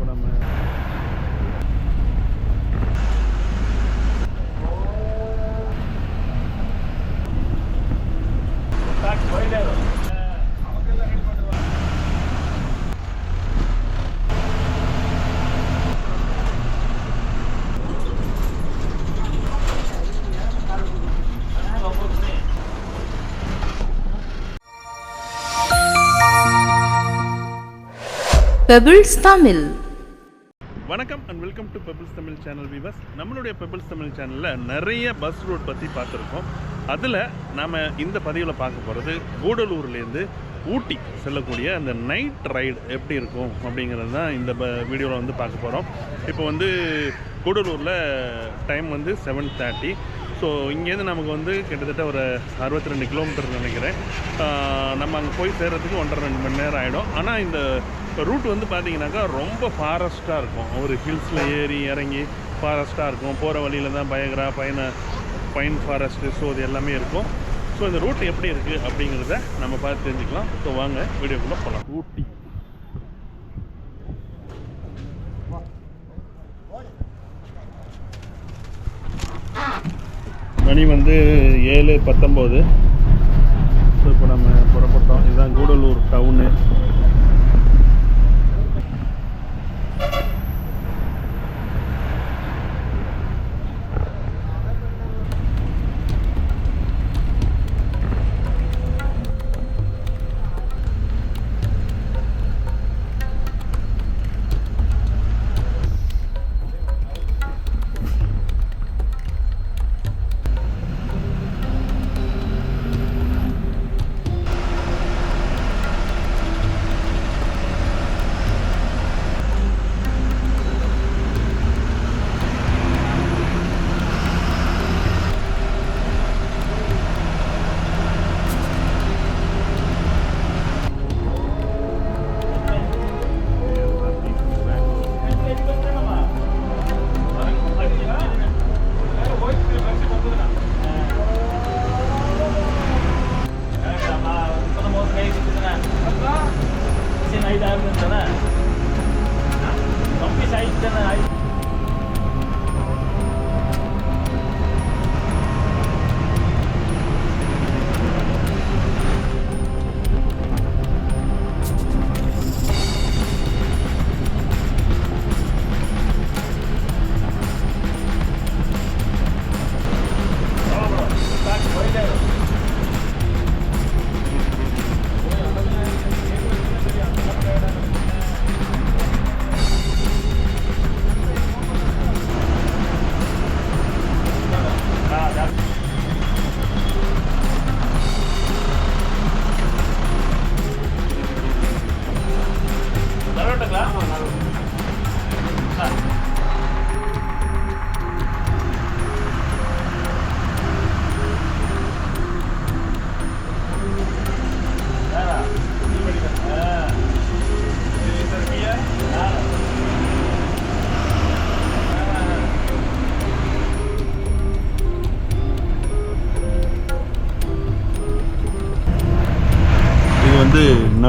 இப்போ நம்ம பெபிள்ஸ் தமிழ் வணக்கம் and welcome to Pebbles Tamil channel viewers நம்மளுடைய பெபிள்ஸ் தமிழ் சேனலில் நிறைய பஸ் ரூட் பற்றி பார்த்துருக்கோம். அதில் நாம் இந்த பதிவில் பார்க்க போகிறது கூடலூர்லேருந்து ஊட்டி செல்லக்கூடிய அந்த நைட் ரைடு எப்படி இருக்கும் அப்படிங்கிறது தான் இந்த ப வீடியோவில் வந்து பார்க்க போகிறோம் இப்போ வந்து கூடலூரில் டைம் வந்து செவன் தேர்ட்டி ஸோ இங்கேருந்து நமக்கு வந்து கிட்டத்தட்ட ஒரு அறுபத்தி ரெண்டு கிலோமீட்டர் நினைக்கிறேன் நம்ம அங்கே போய் சேர்கிறதுக்கு ஒன்றரை ரெண்டு மணி நேரம் ஆகிடும் ஆனால் இந்த ரூட் வந்து பார்த்தீங்கன்னாக்கா ரொம்ப ஃபாரஸ்ட்டாக இருக்கும். ஒரு ஹில்ஸில் ஏறி இறங்கி ஃபாரஸ்ட்டாக இருக்கும். போகிற வழியில் தான் பயங்கரா பயண பைன் ஃபாரஸ்ட்டு ஸோ அது எல்லாமே இருக்கும். ஸோ இந்த ரூட் எப்படி இருக்குது அப்படிங்கிறத நம்ம பார்த்து தெரிஞ்சுக்கலாம். ஸோ வாங்க வீடியோக்குள்ளே போகலாம் ஊட்டி மணி வந்து ஏழு பத்தொம்போது. ஸோ இப்போ நம்ம புறப்பட்டோம். இதுதான் கூடலூர் டவுனு. 間あるんだな。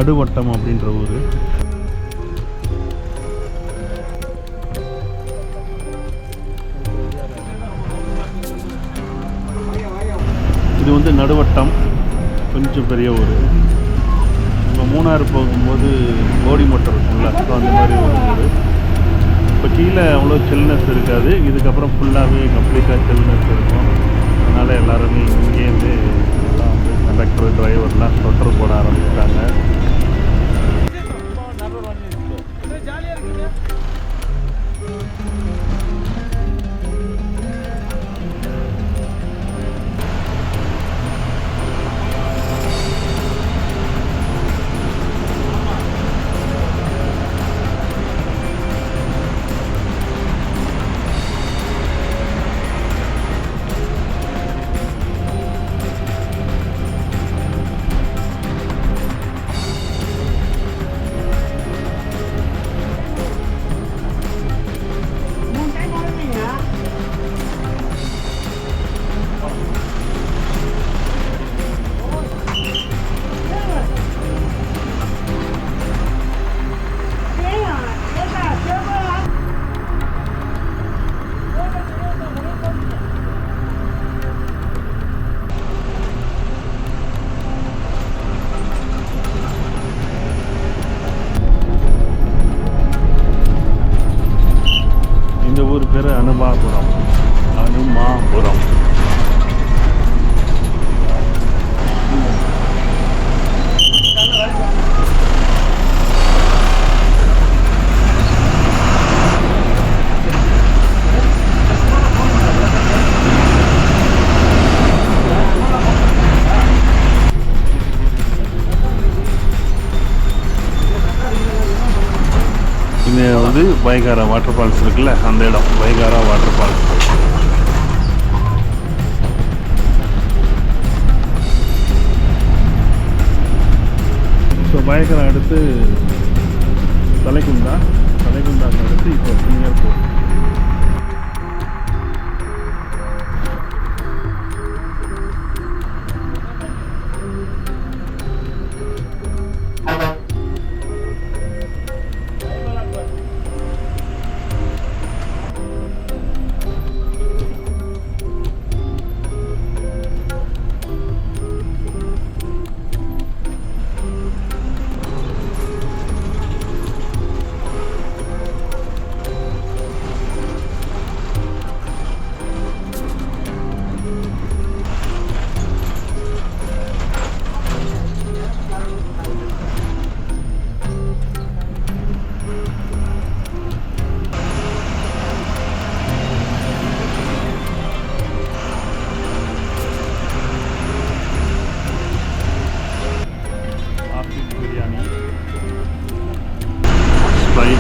நடுவட்டம் அப்படின்ற ஊர். இது வந்து நடுவட்டம். கொஞ்சம் பெரிய ஊர். நம்ம மூணாறு போகும்போது ஓடி இருக்கும்ல ஸோ அந்த மாதிரி ஒரு ஊர். இப்போ கீழே அவ்வளோ சில்னஸ் இருக்காது. இதுக்கப்புறம் ஃபுல்லாகவே கம்ப்ளீட்டாக சில்னஸ் இருக்கும். அதனால் எல்லாருமே இங்கேருந்து எல்லாம் வந்து கண்டக்டர் டிரைவர்லாம் ஸ்வெட்டர் போட ஆரம்பிச்சிட்டாங்க. திரு அனுமாபுரம். அனுமாபுரம். இது வந்து வைகாரா வாட்டர் ஃபால்ஸ் இருக்குல்ல அந்த இடம். வைகாரா வாட்டர் ஃபால்ஸ் ஸோ பயங்கரம் அடுத்து தலைக்குண்டா தலைக்குண்டாக்கு அடுத்து இப்போ சிங்கப்பூர்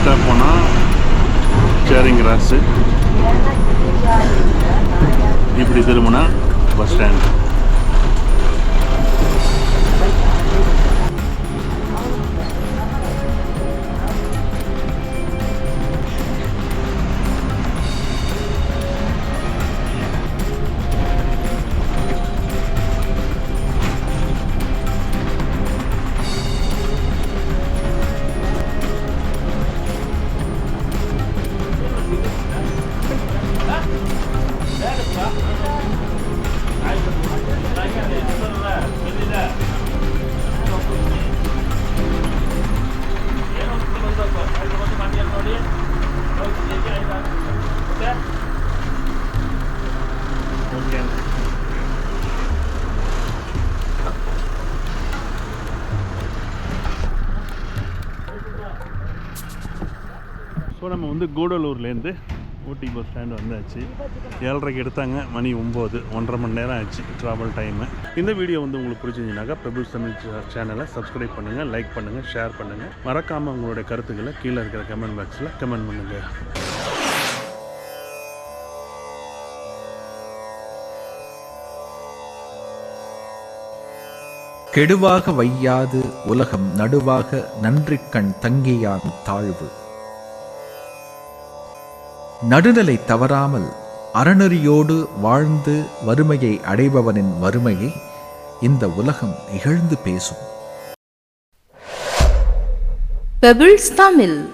ஸ்ட்ரைட்டாக போனால் சேரிங் கிராஸு இப்படி திரும்பினா பஸ் ஸ்டாண்ட் நம்ம வந்து கூடலூர்லேருந்து ஊட்டி பஸ் ஸ்டாண்ட் வந்தாச்சு. ஏழரைக்கு எடுத்தாங்க மணி ஒம்பது ஒன்றரை மணி நேரம் ஆச்சு ட்ராவல் டைமு இந்த வீடியோ வந்து உங்களுக்கு பிடிச்சிருந்துச்சுனாக்கா பிரபு தமிழ் சேனலை சப்ஸ்கிரைப் பண்ணுங்கள் லைக் பண்ணுங்கள் ஷேர் பண்ணுங்கள் மறக்காமல் உங்களுடைய கருத்துக்களை கீழே இருக்கிற கமெண்ட் பாக்ஸில் கமெண்ட் பண்ணுங்கள் கெடுவாக வையாது உலகம் நடுவாக நன்றிக்கண் தங்கியான் தாழ்வு. நடுநிலை தவறாமல் அறநெறியோடு வாழ்ந்து வறுமையை அடைபவனின் வறுமையை இந்த உலகம் இகழ்ந்து பேசும். பெபிள்ஸ் தமிழ்